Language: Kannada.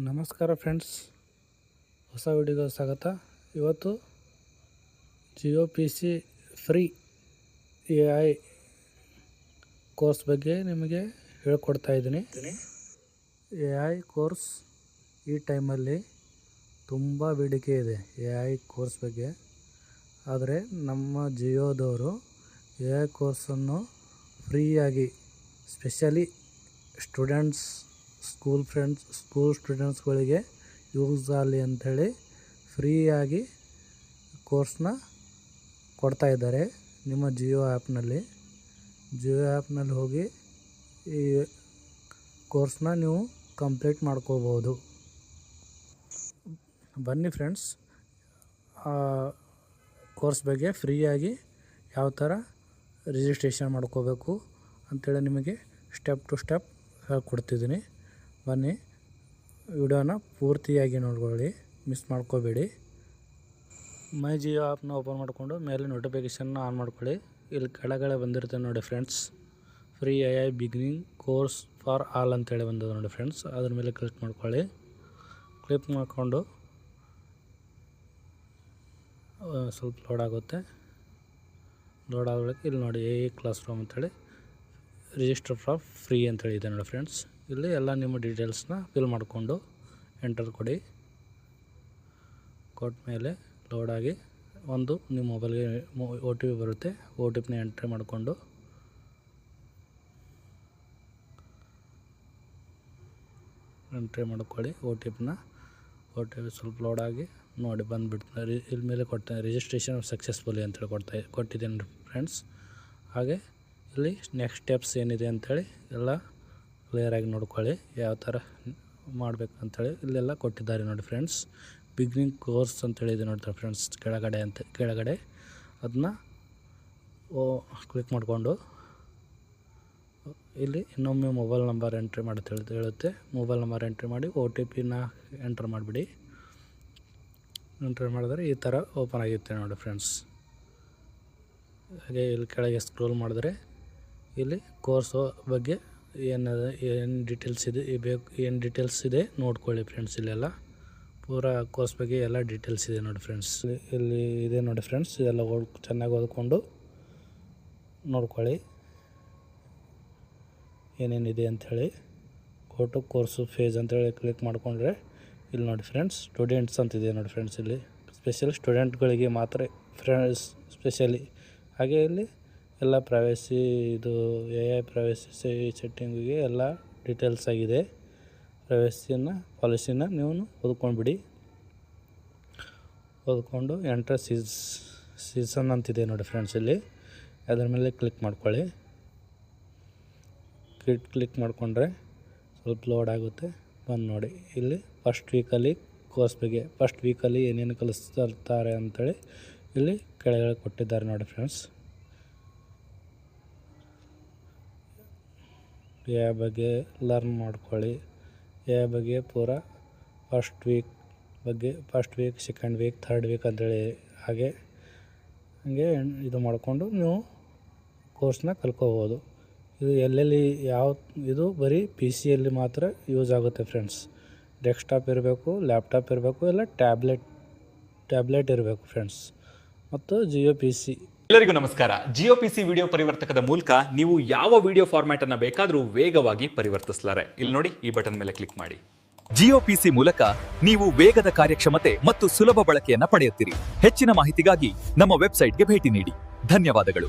ನಮಸ್ಕಾರ ಫ್ರೆಂಡ್ಸ್. ಹೊಸ ವಿಡಿಯೋಗೆ ಸ್ವಾಗತ. ಇವತ್ತು Jio P C free A I course ಬಗ್ಗೆ ನಿಮಗೆ ಹೇಳ್ಕೊಡ್ತಾ ಇದ್ದೀನಿ. ಎ ಐ ಕೋರ್ಸ್ ಈ ಟೈಮಲ್ಲಿ ತುಂಬ ಬೇಡಿಕೆ ಇದೆ ಎ ಐ ಕೋರ್ಸ್ ಬಗ್ಗೆ. ಆದರೆ ನಮ್ಮ ಜಿಯೋದವರು ಎ ಐ ಕೋರ್ಸನ್ನು ಫ್ರೀಯಾಗಿ, specially students school friends school ಸ್ಟೂಡೆಂಟ್ಸ್ಗಳಿಗೆ use ಆಗಲಿ ಅಂಥೇಳಿ ಫ್ರೀಯಾಗಿ ಕೋರ್ಸ್ನ ಕೊಡ್ತಾ ಇದ್ದಾರೆ ನಿಮ್ಮ ಜಿಯೋ ಆ್ಯಪ್ನಲ್ಲಿ ಜಿಯೋ ಆ್ಯಪ್ನಲ್ಲಿ ಹೋಗಿ ಈ ಕೋರ್ಸ್ನ ನೀವು ಕಂಪ್ಲೀಟ್ ಮಾಡ್ಕೋಬೋದು. ಬನ್ನಿ ಫ್ರೆಂಡ್ಸ್ ಕೋರ್ಸ್ ಬಗ್ಗೆ ಫ್ರೀಯಾಗಿ ಯಾವ ಥರ ರಿಜಿಸ್ಟ್ರೇಷನ್ ಮಾಡ್ಕೋಬೇಕು ಅಂಥೇಳಿ ನಿಮಗೆ ಸ್ಟೆಪ್ ಟು ಸ್ಟೆಪ್ ಹೇಳ್ಕೊಡ್ತಿದ್ದೀನಿ. ಬನ್ನಿ. ವಿಡಿಯೋನ ಪೂರ್ತಿಯಾಗಿ ನೋಡ್ಕೊಳ್ಳಿ. ಮಿಸ್ ಮಾಡ್ಕೋಬೇಡಿ. ಮೈ ಜಿಯೋ ಆ್ಯಪ್ನ ಓಪನ್ ಮಾಡಿಕೊಂಡು ಮೇಲೆ ನೋಟಿಫಿಕೇಷನ್ನ ಆನ್ ಮಾಡ್ಕೊಳ್ಳಿ. ಇಲ್ಲಿ ಕೆಳಗಡೆ ಬಂದಿರುತ್ತೆ ನೋಡಿ friends free I I beginning course for all ಅಂತೇಳಿ ಬಂದಿದೆ ನೋಡಿ ಫ್ರೆಂಡ್ಸ್ ಅದ್ರ ಮೇಲೆ ಕ್ಲಿಕ್ ಮಾಡ್ಕೊಳ್ಳಿ. ಕ್ಲಿಕ್ ಮಾಡಿಕೊಂಡು ಸ್ವಲ್ಪ ಲೋಡ್ ಆಗುತ್ತೆ. ಲೋಡ್ ಆಗೋಕ್ಕೆ ಇಲ್ಲಿ ನೋಡಿ ಎ ಕ್ಲಾಸ್ ರೂಮ್ ಅಂತೇಳಿ. ರಿಜಿಸ್ಟರ್ ಫಾರ್ ಫ್ರೀ ಅಂತೇಳಿ ಇದೆ ನೋಡಿ ಫ್ರೆಂಡ್ಸ್ ಇಲ್ಲಿ ಎಲ್ಲ ನಿಮ್ಮ ಡೀಟೇಲ್ಸ್ನ ಫಿಲ್ ಮಾಡಿಕೊಂಡು ಎಂಟರ್ ಕೊಡಿ. ಕೊಟ್ಟ ಮೇಲೆ ಲೋಡಾಗಿ ಒಂದು ನಿಮ್ಮ ಮೊಬೈಲ್ಗೆ ಒ ಟಿ ಪಿ ಬರುತ್ತೆ. ಒ ಟಿ ಪಿನ ಎಂಟ್ರಿ ಮಾಡಿಕೊಂಡು. ಎಂಟ್ರಿ ಮಾಡ್ಕೊಳ್ಳಿ. ಒ ಟಿ ಪಿನ ಒ ಟಿ ಪಿ ಸ್ವಲ್ಪ ಲೋಡಾಗಿ ನೋಡಿ ಬಂದುಬಿಡ್ತೀನಿ ರಿ ಇಲ್ಲಿ ಮೇಲೆ ಕೊಡ್ತೇನೆ ರಿಜಿಸ್ಟ್ರೇಷನ್ ಸಕ್ಸಸ್ಫುಲಿ ಅಂತೇಳಿ ಕೊಡ್ತಾ ಕೊಟ್ಟಿದ್ದೇನೆ ಫ್ರೆಂಡ್ಸ್. ಹಾಗೆ ಇಲ್ಲಿ ನೆಕ್ಸ್ಟ್ ಸ್ಟೆಪ್ಸ್ ಏನಿದೆ ಅಂಥೇಳಿ ಎಲ್ಲ ಕ್ಲಿಯರಾಗಿ ನೋಡ್ಕೊಳ್ಳಿ, ಯಾವ ಥರ ಮಾಡಬೇಕು ಅಂಥೇಳಿ ಇಲ್ಲೆಲ್ಲ ಕೊಟ್ಟಿದ್ದಾರೆ ನೋಡಿ ಫ್ರೆಂಡ್ಸ್ ಬಿಗ್ನಿಂಗ್ ಕೋರ್ಸ್ ಅಂತೇಳಿ ಇದೆ ನೋಡ್ತಾರೆ ಫ್ರೆಂಡ್ಸ್ ಕೆಳಗಡೆ ಅಂತ, ಕೆಳಗಡೆ. ಅದನ್ನ ಓ ಕ್ಲಿಕ್ ಮಾಡಿಕೊಂಡು, ಇಲ್ಲಿ ಇನ್ನೊಮ್ಮೆ ಮೊಬೈಲ್ ನಂಬರ್ ಎಂಟ್ರಿ ಮಾಡಿ ಹೇಳುತ್ತೆ. ಮೊಬೈಲ್ ನಂಬರ್ ಎಂಟ್ರಿ ಮಾಡಿ ಒ ಟಿ ಪಿನ ಎಂಟ್ರ್ ಮಾಡಿಬಿಡಿ. ಎಂಟ್ರ್ ಮಾಡಿದ್ರೆ ಈ ಥರ ಓಪನ್ ಆಗಿರುತ್ತೆ ನೋಡಿ ಫ್ರೆಂಡ್ಸ್ ಹಾಗೆ ಇಲ್ಲಿ ಕೆಳಗೆ ಸ್ಕ್ರೋಲ್ ಮಾಡಿದ್ರೆ ಇಲ್ಲಿ ಕೋರ್ಸ್ ಬಗ್ಗೆ ಏನದ, ಏನು ಡೀಟೇಲ್ಸ್ ಇದೆ ಈ ಬೇಕು, ಏನು ಡೀಟೇಲ್ಸ್ ಇದೆ ನೋಡ್ಕೊಳ್ಳಿ ಫ್ರೆಂಡ್ಸ್ ಇಲ್ಲೆಲ್ಲ. ಪೂರಾ ಕೋರ್ಸ್ ಬಗ್ಗೆ ಎಲ್ಲ ಡೀಟೇಲ್ಸ್ ಇದೆ ನೋಡಿ ಫ್ರೆಂಡ್ಸ್ ಇಲ್ಲಿ ಇದೆ ನೋಡಿ ಫ್ರೆಂಡ್ಸ್ ಇದೆಲ್ಲ ಓದ್ ಚೆನ್ನಾಗಿ ಓದ್ಕೊಂಡು ನೋಡ್ಕೊಳ್ಳಿ. ಏನೇನಿದೆ ಅಂಥೇಳಿ. ಕೋಟು ಕೋರ್ಸು ಫೇಜ್ ಅಂತೇಳಿ ಕ್ಲಿಕ್ ಮಾಡಿಕೊಂಡ್ರೆ ಇಲ್ಲಿ ನೋಡಿ ಫ್ರೆಂಡ್ಸ್ ಸ್ಟೂಡೆಂಟ್ಸ್ ಅಂತಿದೆ ನೋಡಿ ಫ್ರೆಂಡ್ಸ್ ಇಲ್ಲಿ. ಸ್ಪೆಷಲ್ ಸ್ಟೂಡೆಂಟ್ಗಳಿಗೆ ಮಾತ್ರ ಫ್ರೆಂಡ್ಸ್ ಸ್ಪೆಷಲಿ ಹಾಗೆ ಇಲ್ಲಿ ಎಲ್ಲ ಪ್ರೈವೇಸಿ ಇದು ಎ ಐ ಪ್ರೈವೇಸಿ ಸೆಟ್ಟಿಂಗಿಗೆ ಎಲ್ಲ ಡೀಟೇಲ್ಸ್ ಆಗಿದೆ. ಪ್ರೈವೇಸಿನ ಪಾಲಿಸಿನ ನೀವು ಓದ್ಕೊಂಡ್ಬಿಡಿ. ಓದ್ಕೊಂಡು ಎಂಟ್ರ ಸೀಸ್ ಸೀಸನ್ ಅಂತಿದೆ ನೋಡಿ ಫ್ರೆಂಡ್ಸ್ ಇಲ್ಲಿ. ಅದರ ಮೇಲೆ ಕ್ಲಿಕ್ ಮಾಡ್ಕೊಳ್ಳಿ. ಕ್ಲಿಕ್ ಕ್ಲಿಕ್ ಮಾಡಿಕೊಂಡ್ರೆ ಸ್ವಲ್ಪ ಲೋಡ್ ಆಗುತ್ತೆ. ಬಂದು ನೋಡಿ. ಇಲ್ಲಿ ಫಸ್ಟ್ ವೀಕಲ್ಲಿ ಕೋರ್ಸ್ ಬಗ್ಗೆ ಫಸ್ಟ್ ವೀಕಲ್ಲಿ ಏನೇನು ಕಲಿಸ್ತಾರೆ ಅಂಥೇಳಿ ಇಲ್ಲಿ ಕೆಳಗಡೆ ಕೊಟ್ಟಿದ್ದಾರೆ ನೋಡಿ ಫ್ರೆಂಡ್ಸ್ ಎ ಬಗ್ಗೆ ಲರ್ನ್ ಮಾಡ್ಕೊಳ್ಳಿ. ಎ ಬಗ್ಗೆ ಪೂರ ಫಸ್ಟ್ ವೀಕ್ ಬಗ್ಗೆ first week second week third week ಅಂತೇಳಿ ಹಾಗೆ ಹಾಗೆ ಇದು ಮಾಡಿಕೊಂಡು ನೀವು ಕೋರ್ಸ್ನ ಕಲ್ಕೋಬೋದು. ಇದು ಎಲ್ಲೆಲ್ಲಿ ಯಾವ, ಇದು ಬರೀ ಪಿ ಸಿಯಲ್ಲಿ ಮಾತ್ರ ಯೂಸ್ ಆಗುತ್ತೆ ಫ್ರೆಂಡ್ಸ್ ಡೆಸ್ಕ್ಟಾಪ್ ಇರಬೇಕು ಲ್ಯಾಪ್ಟಾಪ್ ಇರಬೇಕು, ಇಲ್ಲ ಟ್ಯಾಬ್ಲೆಟ್ ಟ್ಯಾಬ್ಲೆಟ್ ಇರಬೇಕು ಫ್ರೆಂಡ್ಸ್ ಮತ್ತು ಜಿಯೋ ಪಿ ಸಿ ಎಲ್ಲರಿಗೂ ನಮಸ್ಕಾರ. ಜಿಯೋ ಪಿ ಸಿ ವಿಡಿಯೋ ಪರಿವರ್ತಕದ ಮೂಲಕ ನೀವು ಯಾವ ವಿಡಿಯೋ ಫಾರ್ಮ್ಯಾಟ್ ಅನ್ನ ಬೇಕಾದರೂ ವೇಗವಾಗಿ ಪರಿವರ್ತಿಸಲಾರೆ. ಇಲ್ಲಿ ನೋಡಿ, ಈ ಬಟನ್ ಮೇಲೆ ಕ್ಲಿಕ್ ಮಾಡಿ. ಜಿಯೋ ಪಿಸಿ ಮೂಲಕ ನೀವು ವೇಗದ ಕಾರ್ಯಕ್ಷಮತೆ ಮತ್ತು ಸುಲಭ ಬಳಕೆಯನ್ನ ಪಡೆಯುತ್ತೀರಿ. ಹೆಚ್ಚಿನ ಮಾಹಿತಿಗಾಗಿ ನಮ್ಮ ವೆಬ್ಸೈಟ್ಗೆ ಭೇಟಿ ನೀಡಿ. ಧನ್ಯವಾದಗಳು.